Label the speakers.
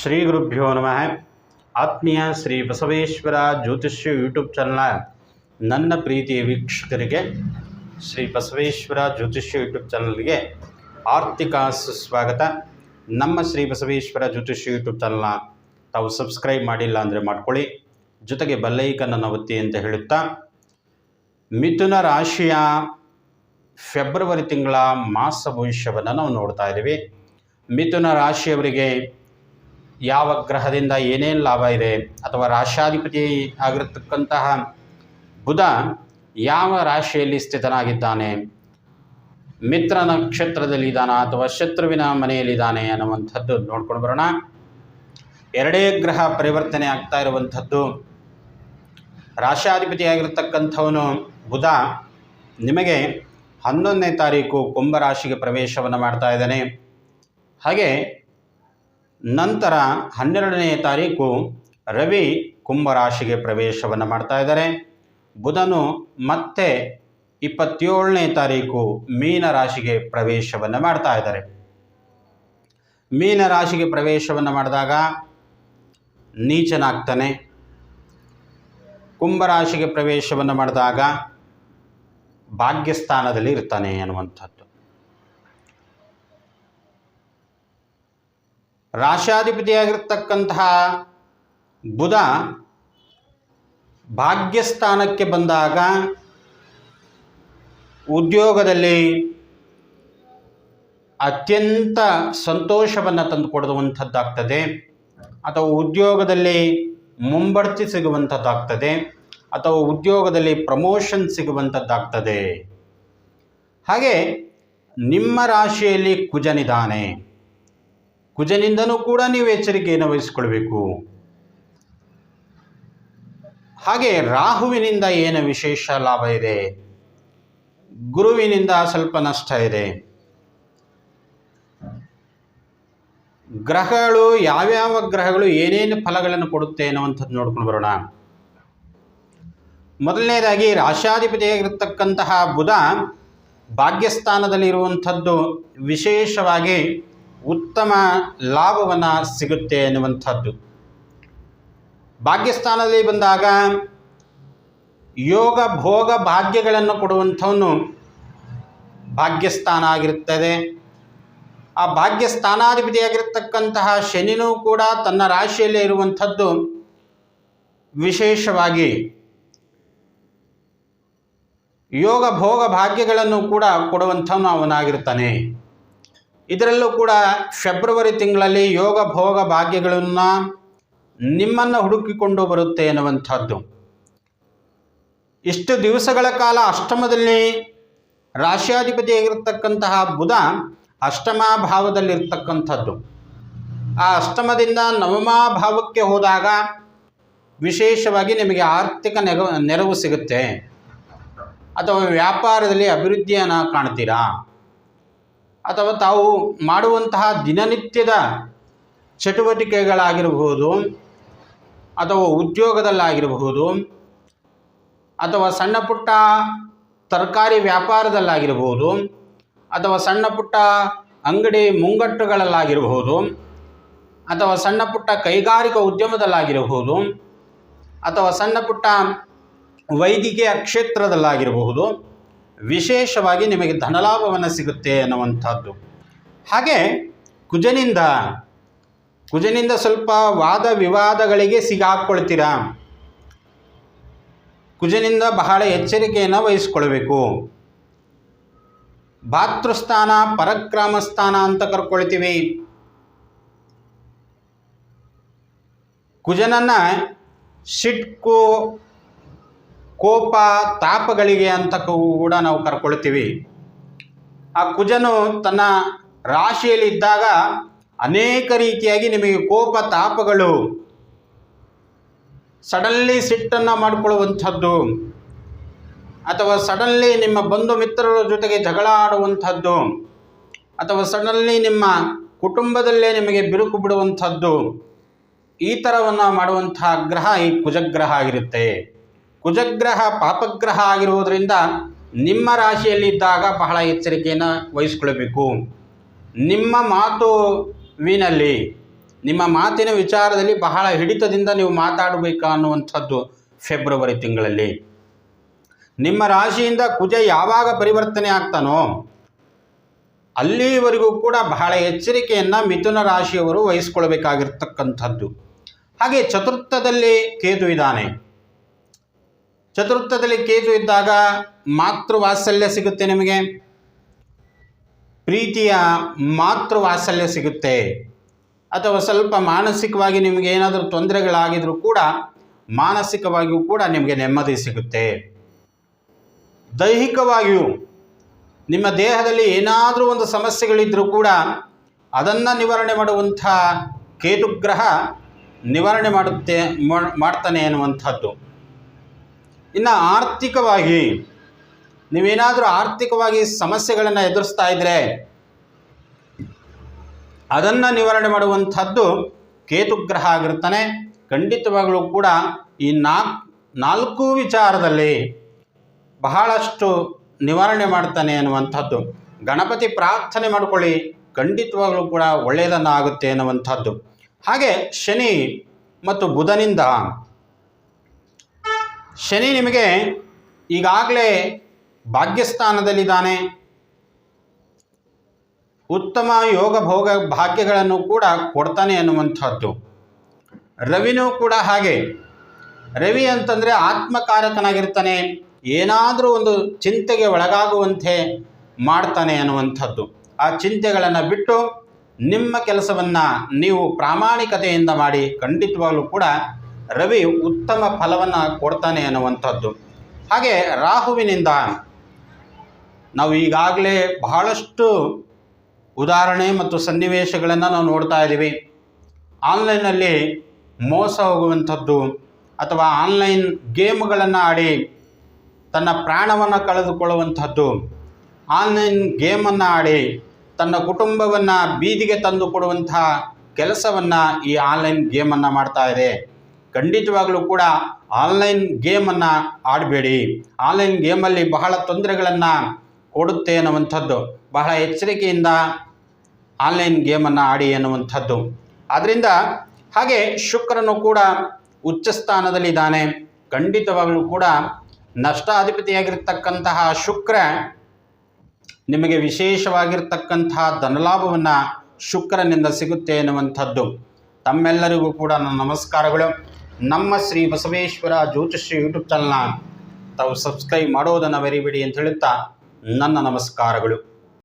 Speaker 1: ಶ್ರೀ ಗುರುಭ್ಯೋ ನಮಃ. ಆತ್ಮೀಯ ಶ್ರೀ ಬಸವೇಶ್ವರ ಜ್ಯೋತಿಷ್ಯ ಯೂಟ್ಯೂಬ್ ಚಾನಲ್ನ ನನ್ನ ಪ್ರೀತಿಯ ವೀಕ್ಷಕರಿಗೆ, ಶ್ರೀ ಬಸವೇಶ್ವರ ಜ್ಯೋತಿಷ್ಯ ಯೂಟ್ಯೂಬ್ ಚಾನಲ್ಗೆ ಆರ್ಥಿಕ ಸುಸ್ವಾಗತ. ನಮ್ಮ ಶ್ರೀ ಬಸವೇಶ್ವರ ಜ್ಯೋತಿಷ್ಯ ಯೂಟ್ಯೂಬ್ ಚಾನಲ್ನ ತಾವು ಸಬ್ಸ್ಕ್ರೈಬ್ ಮಾಡಿಲ್ಲ ಅಂದರೆ ಮಾಡ್ಕೊಳ್ಳಿ. ಜೊತೆಗೆ ಬೆಲ್ಲೈಕನ್ನನ್ನು ಒತ್ತಿ ಅಂತ ಹೇಳುತ್ತಾ, ಮಿಥುನ ರಾಶಿಯ ಫೆಬ್ರವರಿ ತಿಂಗಳ ಮಾಸ ಭವಿಷ್ಯವನ್ನು ನಾವು ನೋಡ್ತಾ ಇದ್ದೀವಿ. ಮಿಥುನ ರಾಶಿಯವರಿಗೆ ಯಾವ ಗ್ರಹದಿಂದ ಏನೇನು ಲಾಭ ಇದೆ ಅಥವಾ ರಾಶಾಧಿಪತಿ ಆಗಿರತಕ್ಕಂತಹ ಬುಧ ಯಾವ ರಾಶಿಯಲ್ಲಿ ಸ್ಥಿತನಾಗಿದ್ದಾನೆ? ಮಿತ್ರ ನಕ್ಷತ್ರದಲ್ಲಿದ್ದಾನ ಅಥವಾ ಶತ್ರುವಿನ ಮನೆಯಲ್ಲಿದ್ದಾನೆ ಅನ್ನುವಂಥದ್ದು ನೋಡ್ಕೊಂಡು ಬರೋಣ. ಎರಡೇ ಗ್ರಹ ಪರಿವರ್ತನೆ ಆಗ್ತಾ ಇರುವಂಥದ್ದು. ರಾಶಾಧಿಪತಿಯಾಗಿರ್ತಕ್ಕಂಥವನು ಬುಧ ನಿಮಗೆ ಹನ್ನೊಂದನೇ ತಾರೀಕು ಕುಂಭರಾಶಿಗೆ ಪ್ರವೇಶವನ್ನು ಮಾಡ್ತಾ ಇದ್ದಾನೆ. ಹಾಗೆ ನಂತರ ಹನ್ನೆರಡನೇ ತಾರೀಕು ರವಿ ಕುಂಭರಾಶಿಗೆ ಪ್ರವೇಶವನ್ನು ಮಾಡ್ತಾ ಇದ್ದಾರೆ. ಬುಧನು ಮತ್ತೆ ಇಪ್ಪತ್ತೇಳನೇ ತಾರೀಕು ಮೀನ ರಾಶಿಗೆ ಪ್ರವೇಶವನ್ನು ಮಾಡ್ತಾ ಇದ್ದಾರೆ. ಮೀನ ರಾಶಿಗೆ ಪ್ರವೇಶವನ್ನು ಮಾಡಿದಾಗ ನೀಚನಾಗ್ತಾನೆ. ಕುಂಭರಾಶಿಗೆ ಪ್ರವೇಶವನ್ನು ಮಾಡಿದಾಗ ಭಾಗ್ಯಸ್ಥಾನದಲ್ಲಿ ಇರ್ತಾನೆ ಅನ್ನುವಂಥದ್ದು. ರಾಶಾಧಿಪತಿಯಾಗಿರ್ತಕ್ಕಂತಹ ಬುಧ ಭಾಗ್ಯಸ್ಥಾನಕ್ಕೆ ಬಂದಾಗ ಉದ್ಯೋಗದಲ್ಲಿ ಅತ್ಯಂತ ಸಂತೋಷವನ್ನು ತಂದುಕೊಡುವಂಥದ್ದಾಗ್ತದೆ, ಅಥವಾ ಉದ್ಯೋಗದಲ್ಲಿ ಮುಂಬಡ್ತಿ ಸಿಗುವಂಥದ್ದಾಗ್ತದೆ, ಅಥವಾ ಉದ್ಯೋಗದಲ್ಲಿ ಪ್ರಮೋಷನ್ ಸಿಗುವಂಥದ್ದಾಗ್ತದೆ. ಹಾಗೆ ನಿಮ್ಮ ರಾಶಿಯಲ್ಲಿ ಕುಜನಿದ್ದಾನೆ ಕುಜನಿಂದನೂ ಕೂಡ ನೀವು ಎಚ್ಚರಿಕೆಯನ್ನು ವಹಿಸಿಕೊಳ್ಬೇಕು. ಹಾಗೆ ರಾಹುವಿನಿಂದ ಏನು ವಿಶೇಷ ಲಾಭ ಇದೆ? ಗುರುವಿನಿಂದ ಸ್ವಲ್ಪ ನಷ್ಟ ಇದೆ. ಗ್ರಹಗಳು, ಯಾವ್ಯಾವ ಗ್ರಹಗಳು ಏನೇನು ಫಲಗಳನ್ನು ಕೊಡುತ್ತೆ ಅನ್ನುವಂಥದ್ದು ನೋಡ್ಕೊಂಡು ಬರೋಣ. ಮೊದಲನೇದಾಗಿ ರಾಶಾಧಿಪತಿಯಾಗಿರ್ತಕ್ಕಂತಹ ಬುಧ ಭಾಗ್ಯಸ್ಥಾನದಲ್ಲಿರುವಂಥದ್ದು ವಿಶೇಷವಾಗಿ ಉತ್ತಮ ಲಾಭವನ್ನು ಸಿಗುತ್ತೆ ಎನ್ನುವಂಥದ್ದು. ಭಾಗ್ಯಸ್ಥಾನದಲ್ಲಿ ಬಂದಾಗ ಯೋಗ ಭೋಗ ಭಾಗ್ಯಗಳನ್ನು ಕೊಡುವಂಥವನು ಭಾಗ್ಯಸ್ಥಾನ ಆಗಿರುತ್ತದೆ. ಆ ಭಾಗ್ಯಸ್ಥಾನಾಧಿಪತಿಯಾಗಿರ್ತಕ್ಕಂತಹ ಶನಿನೂ ಕೂಡ ತನ್ನ ರಾಶಿಯಲ್ಲೇ ಇರುವಂಥದ್ದು ವಿಶೇಷವಾಗಿ ಯೋಗ ಭೋಗ ಭಾಗ್ಯಗಳನ್ನು ಕೂಡ ಕೊಡುವಂಥವನು ಅವನಾಗಿರ್ತಾನೆ ಇದರಲ್ಲೂ ಕೂಡ ಫೆಬ್ರವರಿ ತಿಂಗಳಲ್ಲಿ ಯೋಗ ಭೋಗ ಭಾಗ್ಯಗಳನ್ನು ನಿಮ್ಮನ್ನು ಹುಡುಕಿಕೊಂಡು ಬರುತ್ತೆ ಎನ್ನುವಂಥದ್ದು. ಇಷ್ಟು ದಿವಸಗಳ ಕಾಲ ಅಷ್ಟಮದಲ್ಲಿ ರಾಶ್ಯಾಧಿಪತಿಯಾಗಿರ್ತಕ್ಕಂತಹ ಬುಧ ಅಷ್ಟಮ ಭಾವದಲ್ಲಿರ್ತಕ್ಕಂಥದ್ದು. ಆ ಅಷ್ಟಮದಿಂದ ನವಮ ಭಾವಕ್ಕೆ ಹೋದಾಗ ವಿಶೇಷವಾಗಿ ನಿಮಗೆ ಆರ್ಥಿಕ ನೆರವು ನೆರವು ಸಿಗುತ್ತೆ. ಅಥವಾ ವ್ಯಾಪಾರದಲ್ಲಿ ಅಭಿವೃದ್ಧಿಯನ್ನು ಕಾಣ್ತೀರಾ? ಅಥವಾ ತಾವು ಮಾಡುವಂತಹ ದಿನನಿತ್ಯದ ಚಟುವಟಿಕೆಗಳಾಗಿರಬಹುದು ಅಥವಾ ಉದ್ಯೋಗದಲ್ಲಾಗಿರಬಹುದು ಅಥವಾ ಸಣ್ಣ ಪುಟ್ಟ ತರಕಾರಿ ವ್ಯಾಪಾರದಲ್ಲಾಗಿರಬಹುದು ಅಥವಾ ಸಣ್ಣ ಪುಟ್ಟ ಅಂಗಡಿ ಮುಂಗಟ್ಟುಗಳಲ್ಲಾಗಿರಬಹುದು ಅಥವಾ ಸಣ್ಣ ಪುಟ್ಟ ಕೈಗಾರಿಕಾ ಉದ್ಯಮದಲ್ಲಾಗಿರಬಹುದು ಅಥವಾ ಸಣ್ಣ ಪುಟ್ಟ ವೈದ್ಯಕೀಯ ಕ್ಷೇತ್ರದಲ್ಲಾಗಿರಬಹುದು ವಿಶೇಷವಾಗಿ ನಿಮಗೆ ಧನಲಾಭವನ್ನು ಸಿಗುತ್ತೆ ಅನ್ನುವಂಥದ್ದು. ಹಾಗೆ ಕುಜನಿಂದ ಕುಜನಿಂದ ಸ್ವಲ್ಪ ವಾದ ವಿವಾದಗಳಿಗೆ ಸಿಗಾಕ್ಕೊಳ್ತೀರಾ ಕುಜನಿಂದ ಬಹಳ ಎಚ್ಚರಿಕೆಯನ್ನು ವಹಿಸ್ಕೊಳ್ಬೇಕು. ಭಾತೃಸ್ಥಾನ ಪರಕ್ರಮ ಸ್ಥಾನ ಅಂತ ಕರ್ಕೊಳ್ತೀವಿ. ಕುಜನನ್ನ ಸಿಟ್ಕು ಕೋಪ, ತಾಪಗಳಿಗೆ ಅಂತ ಕೂಡ ನಾವು ಕರ್ಕೊಳ್ತೀವಿ. ಆ ಕುಜನು ತನ್ನ ರಾಶಿಯಲ್ಲಿ ಇದ್ದಾಗ ಅನೇಕ ರೀತಿಯಾಗಿ ನಿಮಗೆ ಕೋಪ, ತಾಪಗಳು ಸಡನ್ಲಿ ಸಿಟ್ಟನ್ನು ಮಾಡಿಕೊಳ್ಳುವಂಥದ್ದು ಅಥವಾ ಸಡನ್ಲಿ ನಿಮ್ಮ ಬಂಧು ಮಿತ್ರರ ಜೊತೆಗೆ ಜಗಳ ಆಡುವಂಥದ್ದು ಅಥವಾ ಸಡನ್ಲಿ ನಿಮ್ಮ ಕುಟುಂಬದಲ್ಲೇ ನಿಮಗೆ ಬಿರುಕು ಬಿಡುವಂಥದ್ದು ಈ ಥರವನ್ನು ಮಾಡುವಂತಹ ಗ್ರಹ ಈ ಕುಜಗ್ರಹ ಆಗಿರುತ್ತೆ. ಕುಜಗ್ರಹ ಪಾಪಗ್ರಹ ಆಗಿರುವುದರಿಂದ ನಿಮ್ಮ ರಾಶಿಯಲ್ಲಿದ್ದಾಗ ಬಹಳ ಎಚ್ಚರಿಕೆಯನ್ನು ವಹಿಸಿಕೊಳ್ಳಬೇಕು. ನಿಮ್ಮ ಮಾತು ವಿನಲ್ಲಿ ನಿಮ್ಮ ಮಾತಿನ ವಿಚಾರದಲ್ಲಿ ಬಹಳ ಹಿಡಿತದಿಂದ ನೀವು ಮಾತಾಡಬೇಕಾ ಅನ್ನುವಂಥದ್ದು ಫೆಬ್ರವರಿ ತಿಂಗಳಲ್ಲಿ. ನಿಮ್ಮ ರಾಶಿಯಿಂದ ಕುಜ ಯಾವಾಗ ಪರಿವರ್ತನೆ ಆಗ್ತಾನೋ, ಅಲ್ಲಿವರೆಗೂ ಕೂಡ ಬಹಳ ಎಚ್ಚರಿಕೆಯನ್ನು ಮಿಥುನ ರಾಶಿಯವರು ವಹಿಸ್ಕೊಳ್ಬೇಕಾಗಿರ್ತಕ್ಕಂಥದ್ದು ಹಾಗೆ ಚತುರ್ಥದಲ್ಲಿ ಕೇತು ಇದ್ದಾನೆ. ಚತುರ್ಥದಲ್ಲಿ ಕೇತು ಇದ್ದಾಗ ಮಾತೃ ವಾತ್ಸಲ್ಯ ಸಿಗುತ್ತೆ ನಿಮಗೆ. ಪ್ರೀತಿಯ ಮಾತೃ ವಾತ್ಸಲ್ಯ ಸಿಗುತ್ತೆ. ಅಥವಾ ಸ್ವಲ್ಪ ಮಾನಸಿಕವಾಗಿ ನಿಮಗೆ ಏನಾದರೂ ತೊಂದರೆಗಳಾಗಿದ್ರೂ ಕೂಡ ಮಾನಸಿಕವಾಗಿಯೂ ಕೂಡ ನಿಮಗೆ ನೆಮ್ಮದಿ ಸಿಗುತ್ತೆ. ದೈಹಿಕವಾಗಿಯೂ ನಿಮ್ಮ ದೇಹದಲ್ಲಿ ಏನಾದರೂ ಒಂದು ಸಮಸ್ಯೆಗಳಿದ್ದರೂ ಕೂಡ ಅದನ್ನು ನಿವಾರಣೆ ಮಾಡುವಂಥ ಕೇತುಗ್ರಹ ನಿವಾರಣೆ ಮಾಡುತ್ತೆ ಮಾಡ್- ಮಾಡ್ತಾನೆ ಅನ್ನುವಂಥದ್ದು ಇನ್ನು ಆರ್ಥಿಕವಾಗಿ, ನೀವೇನಾದರೂ ಆರ್ಥಿಕವಾಗಿ ಸಮಸ್ಯೆಗಳನ್ನು ಎದುರಿಸ್ತಾ ಇದ್ದರೆ ಅದನ್ನು ನಿವಾರಣೆ ಮಾಡುವಂಥದ್ದು ಕೇತುಗ್ರಹ ಆಗಿರ್ತಾನೆ ಖಂಡಿತವಾಗಲೂ ಕೂಡ ಈ ನಾಲ್ಕು ನಾಲ್ಕು ವಿಚಾರದಲ್ಲಿ ಬಹಳಷ್ಟು ನಿವಾರಣೆ ಮಾಡ್ತಾನೆ ಅನ್ನುವಂಥದ್ದು. ಗಣಪತಿ ಪ್ರಾರ್ಥನೆ ಮಾಡಿಕೊಳ್ಳಿ, ಖಂಡಿತವಾಗಲೂ ಕೂಡ ಒಳ್ಳೆಯದನ್ನು ಆಗುತ್ತೆ ಅನ್ನುವಂಥದ್ದು. ಹಾಗೆ ಶನಿ ಮತ್ತು ಬುಧನಿಂದ ಶನಿ ನಿಮಗೆ ಈಗಾಗಲೇ ಭಾಗ್ಯಸ್ಥಾನದಲ್ಲಿದ್ದಾನೆ. ಉತ್ತಮ ಯೋಗ ಭೋಗ ಭಾಗ್ಯಗಳನ್ನು ಕೂಡ ಕೊಡ್ತಾನೆ ಅನ್ನುವಂಥದ್ದು. ರವಿನೂ ಕೂಡ ಹಾಗೆ. ರವಿ ಅಂತಂದರೆ ಆತ್ಮಕಾರಕನಾಗಿರ್ತಾನೆ, ಏನಾದರೂ ಒಂದು ಚಿಂತೆಗೆ ಒಳಗಾಗುವಂತೆ ಮಾಡ್ತಾನೆ ಅನ್ನುವಂಥದ್ದು. ಆ ಚಿಂತೆಗಳನ್ನು ಬಿಟ್ಟು ನಿಮ್ಮ ಕೆಲಸವನ್ನು ನೀವು ಪ್ರಾಮಾಣಿಕತೆಯಿಂದ ಮಾಡಿ, ಖಂಡಿತವಾಗಲೂ ಕೂಡ ರವಿ ಉತ್ತಮ ಫಲವನ್ನು ಕೊಡ್ತಾನೆ ಅನ್ನುವಂಥದ್ದು. ಹಾಗೆ ರಾಹುವಿನಿಂದ ನಾವು ಈಗಾಗಲೇ ಬಹಳಷ್ಟು ಉದಾಹರಣೆ ಮತ್ತು ಸನ್ನಿವೇಶಗಳನ್ನು ನಾವು ನೋಡ್ತಾ ಇದ್ದೀವಿ. ಆನ್ಲೈನಲ್ಲಿ ಮೋಸ ಹೋಗುವಂಥದ್ದು ಅಥವಾ ಆನ್ಲೈನ್ ಗೇಮ್ಗಳನ್ನು ಆಡಿ ತನ್ನ ಪ್ರಾಣವನ್ನು ಕಳೆದುಕೊಳ್ಳುವಂಥದ್ದು, ಆನ್ಲೈನ್ ಗೇಮನ್ನು ಆಡಿ ತನ್ನ ಕುಟುಂಬವನ್ನು ಬೀದಿಗೆ ತಂದು ಕೊಡುವಂಥ ಕೆಲಸವನ್ನು ಈ ಆನ್ಲೈನ್ ಗೇಮನ್ನು ಮಾಡ್ತಾ ಇದೆ. ಖಂಡಿತವಾಗಲೂ ಕೂಡ ಆನ್ಲೈನ್ ಗೇಮನ್ನು ಆಡಬೇಡಿ. ಆನ್ಲೈನ್ ಗೇಮಲ್ಲಿ ಬಹಳ ತೊಂದರೆಗಳನ್ನು ಕೊಡುತ್ತೆ ಅನ್ನುವಂಥದ್ದು ಬಹಳ ಎಚ್ಚರಿಕೆಯಿಂದ ಆನ್ಲೈನ್ ಗೇಮನ್ನು ಆಡಿ ಅನ್ನುವಂಥದ್ದು ಆದ್ದರಿಂದ ಹಾಗೆ ಶುಕ್ರನು ಕೂಡ ಉಚ್ಚ ಸ್ಥಾನದಲ್ಲಿದ್ದಾನೆ ಖಂಡಿತವಾಗಲೂ ಕೂಡ ನಷ್ಟಾಧಿಪತಿಯಾಗಿರ್ತಕ್ಕಂತಹ ಶುಕ್ರ ನಿಮಗೆ ವಿಶೇಷವಾಗಿರ್ತಕ್ಕಂತಹ ಧನಲಾಭವನ್ನು ಶುಕ್ರನಿಂದ ಸಿಗುತ್ತೆ ಎನ್ನುವಂಥದ್ದು. ತಮ್ಮೆಲ್ಲರಿಗೂ ಕೂಡ ನನ್ನ ನಮಸ್ಕಾರಗಳು. ನಮ್ಮ ಶ್ರೀ ಬಸವೇಶ್ವರ ಜ್ಯೋತಿಷ್ಯ ಯೂಟ್ಯೂಬ್ ಚಾನಲ್ನ ತಾವು ಸಬ್ಸ್ಕ್ರೈಬ್ ಮಾಡೋದನ್ನು ಮರಿಬೇಡಿ ಅಂತ ಹೇಳುತ್ತಾ ನನ್ನ ನಮಸ್ಕಾರಗಳು.